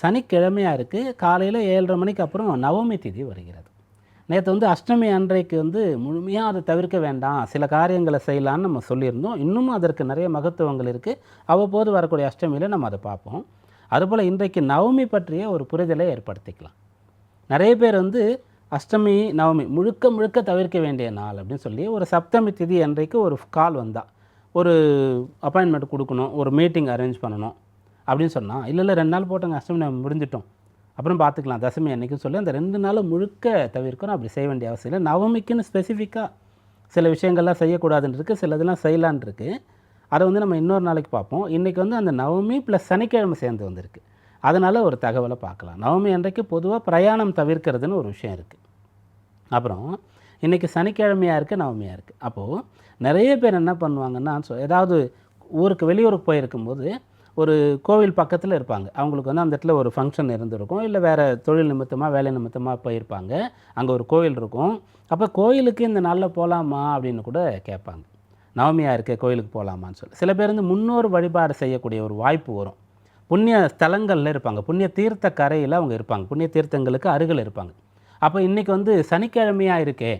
சனிக்கிழமையாக இருக்குது காலையில் ஏழரை மணிக்கு அப்புறம் நவமி திதி வருகிறது. நேற்று வந்து அஷ்டமி அன்றைக்கு வந்து முழுமையாக அதை தவிர்க்க வேண்டாம். சில காரியங்களை செய்யலான்னு நம்ம சொல்லியிருந்தோம். இன்னமும் அதற்கு நிறைய மகத்துவங்கள் இருக்குது அவ்வப்போது வரக்கூடிய அஷ்டமியில் நம்ம அதை பார்ப்போம். அதுபோல் இன்றைக்கு நவமி பற்றிய ஒரு புரிதலை ஏற்படுத்திக்கலாம். நிறைய பேர் வந்து அஷ்டமி நவமி முழுக்க முழுக்க தவிர்க்க வேண்டிய நாள் அப்படின்னு சொல்லி ஒரு சப்தமி திதி அன்றைக்கு ஒரு கால் வந்தால் ஒரு அப்பாயின்மெண்ட் கொடுக்கணும். ஒரு மீட்டிங் அரேஞ்ச் பண்ணணும். அப்படின்னு சொன்னால் இல்லை இல்லை ரெண்டு நாள் போட்டோங்க அஷ்டமி நம்ம முடிஞ்சிட்டோம். அப்புறம் பார்த்துக்கலாம் தசமி அன்றைக்கும் சொல்லி அந்த ரெண்டு நாளும் முழுக்க தவிர்க்கணும் அப்படி செய்ய வேண்டிய அவசியம் இல்லை. நவமிக்குன்னு ஸ்பெசிஃபிக்காக சில விஷயங்கள்லாம் செய்யக்கூடாதுன்னு இருக்குது சில இதெல்லாம் செய்யலான் இருக்குது அதை வந்து நம்ம இன்னொரு நாளைக்கு பார்ப்போம். இன்றைக்கி வந்து அந்த நவமி ப்ளஸ் சனிக்கிழமை சேர்ந்து வந்திருக்கு. அதனால் ஒரு தகவலை பார்க்கலாம். நவமி அன்றைக்கு பொதுவாக பிரயாணம் தவிர்க்கிறதுன்னு ஒரு விஷயம் இருக்குது அப்புறம் இன்றைக்கி சனிக்கிழமையாக இருக்குது நவமியாக இருக்குது அப்போது நிறைய பேர் என்ன பண்ணுவாங்கன்னா ஏதாவது ஊருக்கு வெளியூருக்கு போயிருக்கும்போது ஒரு கோவில் பக்கத்தில் இருப்பாங்க. அவங்களுக்கு வந்து அந்த இடத்துல ஒரு ஃபங்க்ஷன் இருந்திருக்கும். இல்லை வேறு தொழில் நிமித்தமாக வேலை நிமித்தமாக போயிருப்பாங்க. அங்கே ஒரு கோயில் இருக்கும். அப்போ கோயிலுக்கு இந்த நாளில் போகலாமா அப்படின்னு கூட கேட்பாங்க. நவமியாக இருக்க கோயிலுக்கு போகலாமான்னு சொல்லி. சில பேர் வந்து முன்னோர் வழிபாடு செய்யக்கூடிய ஒரு வாய்ப்பு வரும். புண்ணிய ஸ்தலங்களில் இருப்பாங்க. புண்ணிய தீர்த்த கரையில் அவங்க இருப்பாங்க. புண்ணிய தீர்த்தங்களுக்கு அருகில் இருப்பாங்க. அப்போ இன்றைக்கி வந்து சனிக்கிழமையாக இருக்கே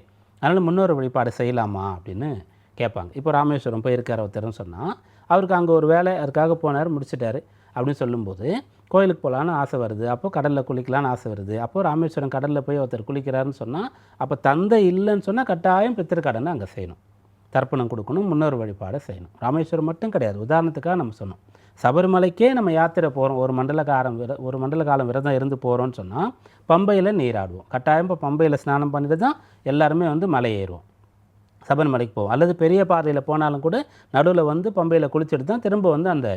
அதனால் முன்னோர் வழிபாடு செய்யலாமா அப்படின்னு கேட்பாங்க. இப்போ ராமேஸ்வரம் போயிருக்கார் ஒருத்தர்னு சொன்னால் அவருக்கு அங்கே ஒரு வேலை அதுக்காக போனார் முடிச்சிட்டாரு அப்படின்னு சொல்லும்போது கோயிலுக்கு போகலான்னு ஆசை வருது. அப்போ கடலில் குளிக்கலான்னு ஆசை வருது. அப்போ ராமேஸ்வரம் கடலில் போய் ஒருத்தர் குளிக்கிறாருன்னு சொன்னால் அப்போ தந்தை இல்லைன்னு சொன்னால் கட்டாயம் பித்திருக்கடனை அங்கே செய்யணும். தர்ப்பணம் கொடுக்கணும் முன்னோர் வழிபாடை செய்யணும். ராமேஸ்வரம் மட்டும் கிடையாது. உதாரணத்துக்காக நம்ம சொன்னோம். சபரிமலைக்கே நம்ம யாத்திரை போகிறோம் ஒரு மண்டல காலம் விர ஒரு மண்டல காலம் விரதம் இருந்து போகிறோம்னு சொன்னால் பம்பையில் நீராடுவோம். கட்டாயம் இப்போ பம்பையில் ஸ்நானம் பண்ணிட்டு தான் எல்லாருமே வந்து மலை ஏறுவோம். சபரிமலைக்கு போவோம். அல்லது பெரிய பாதையில் போனாலும் கூட நடுவில் வந்து பம்பையில் குளிச்சுட்டு தான் திரும்ப வந்து அந்த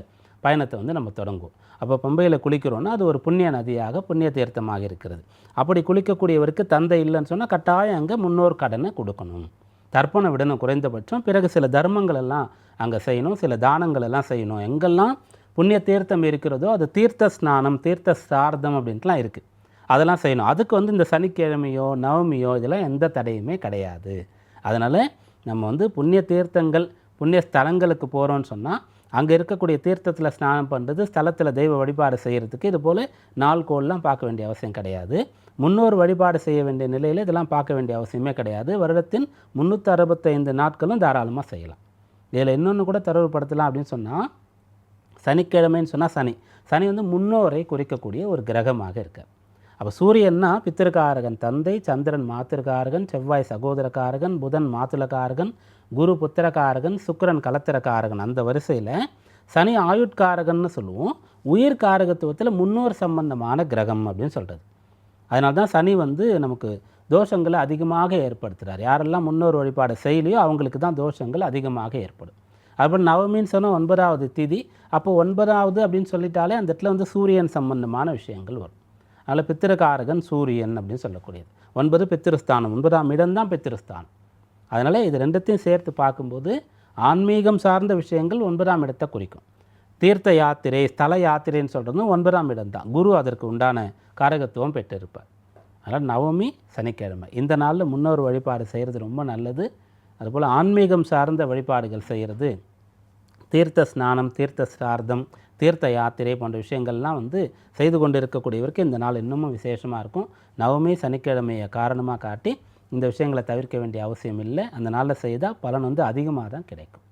பயணத்தை வந்து நம்ம தொடங்குவோம். அப்போ பம்பையில் குளிக்கிறோன்னா அது ஒரு புண்ணிய நதியாக புண்ணிய தீர்த்தமாக இருக்கிறது. அப்படி குளிக்கக்கூடியவருக்கு தந்தை இல்லைன்னு சொன்னால் கட்டாயம் அங்கே முன்னோர் கடனை கொடுக்கணும். தர்ப்பணம் விடணும் குறைந்தபட்சம் பிறகு சில தர்மங்கள் எல்லாம் அங்கே செய்யணும் சில தானங்கள் எல்லாம் செய்யணும். எங்கெல்லாம் புண்ணிய தீர்த்தம் இருக்கிறதோ அது தீர்த்த ஸ்நானம் தீர்த்த சார்த்தம் அப்படின்ட்டுலாம் இருக்குது அதெல்லாம் செய்யணும். அதுக்கு வந்து இந்த சனிக்கிழமையோ நவமியோ இதெல்லாம் எந்த தடையுமே கிடையாது. அதனால் நம்ம வந்து புண்ணிய தீர்த்தங்கள் புண்ணிய ஸ்தலங்களுக்கு போகிறோன்னு சொன்னால் அங்கே இருக்கக்கூடிய தீர்த்தத்தில் ஸ்நானம் பண்ணுறது ஸ்தலத்தில் தெய்வ வழிபாடு செய்கிறதுக்கு இது போல் நாள் கோள்லாம் பார்க்க வேண்டிய அவசியம் கிடையாது. முன்னோர் வழிபாடு செய்ய வேண்டிய நிலையில் இதெல்லாம் பார்க்க வேண்டிய அவசியமே கிடையாது. வருடத்தின் முந்நூற்றி அறுபத்தைந்து நாட்களும் தாராளமாக செய்யலாம். இதில் இன்னொன்று கூட தரவுபடுத்தலாம் அப்படின்னு சொன்னால் சனிக்கிழமைன்னு சொன்னால் சனி. சனி வந்து முன்னோரை குறிக்கக்கூடிய ஒரு கிரகமாக இருக்கார். அப்போ சூரியன்னா பித்திருக்காரகன் தந்தை சந்திரன் மாத்திருக்காரகன் செவ்வாய் சகோதரக்காரகன் புதன் மாத்துலக்காரகன் குரு புத்திரக்காரகன் சுக்கரன் கலத்திரக்காரகன். அந்த வரிசையில் சனி ஆயுட்காரகன்னு சொல்லுவோம். உயிர் காரகத்துவத்தில் முன்னோர் சம்பந்தமான கிரகம் அப்படின்னு சொல்கிறது அதனால தான் சனி வந்து நமக்கு தோஷங்களை அதிகமாக ஏற்படுத்துகிறார் யாரெல்லாம் முன்னோர் வழிபாடு செய்யலையோ அவங்களுக்கு தான் தோஷங்கள் அதிகமாக ஏற்படும். அப்புறம் நவமின்னு சொன்னால் ஒன்பதாவது திதி அப்போ ஒன்பதாவது அப்படின்னு சொல்லிட்டாலே அந்த இடத்துல வந்து சூரியன் சம்பந்தமான விஷயங்கள் வரும். அதில் பித்திருக்காரகன் சூரியன் அப்படின்னு சொல்லக்கூடியது. ஒன்பது பித்திருஸ்தானம் ஒன்பதாம் இடம்தான் பித்திருஸ்தானம். அதனால் இது ரெண்டுத்தையும் சேர்த்து பார்க்கும்போது ஆன்மீகம் சார்ந்த விஷயங்கள் ஒன்பதாம் இடத்தை குறிக்கும். தீர்த்த யாத்திரை ஸ்தல யாத்திரைன்னு சொல்கிறதும் ஒன்பதாம் இடம்தான் குரு அதற்கு உண்டான காரகத்துவம் பெற்றிருப்பார். அதனால் நவமி சனிக்கிழமை. இந்த நாளில் முன்னோர் வழிபாடு செய்கிறது ரொம்ப நல்லது. அதுபோல் ஆன்மீகம் சார்ந்த வழிபாடுகள் செய்கிறது. தீர்த்த ஸ்நானம் தீர்த்த சார்த்தம் தீர்த்த யாத்திரை போன்ற விஷயங்கள்லாம் வந்து செய்து கொண்டு இருக்கக்கூடியவருக்கு இந்த நாள் இன்னமும் விசேஷமாக இருக்கும். நவமி சனிக்கிழமையை காரணமாக காட்டி இந்த விஷயங்களை தவிர்க்க வேண்டிய அவசியம் இல்லை. அந்த நாளில் செய்தால் பலன் வந்து அதிகமாக தான் கிடைக்கும்.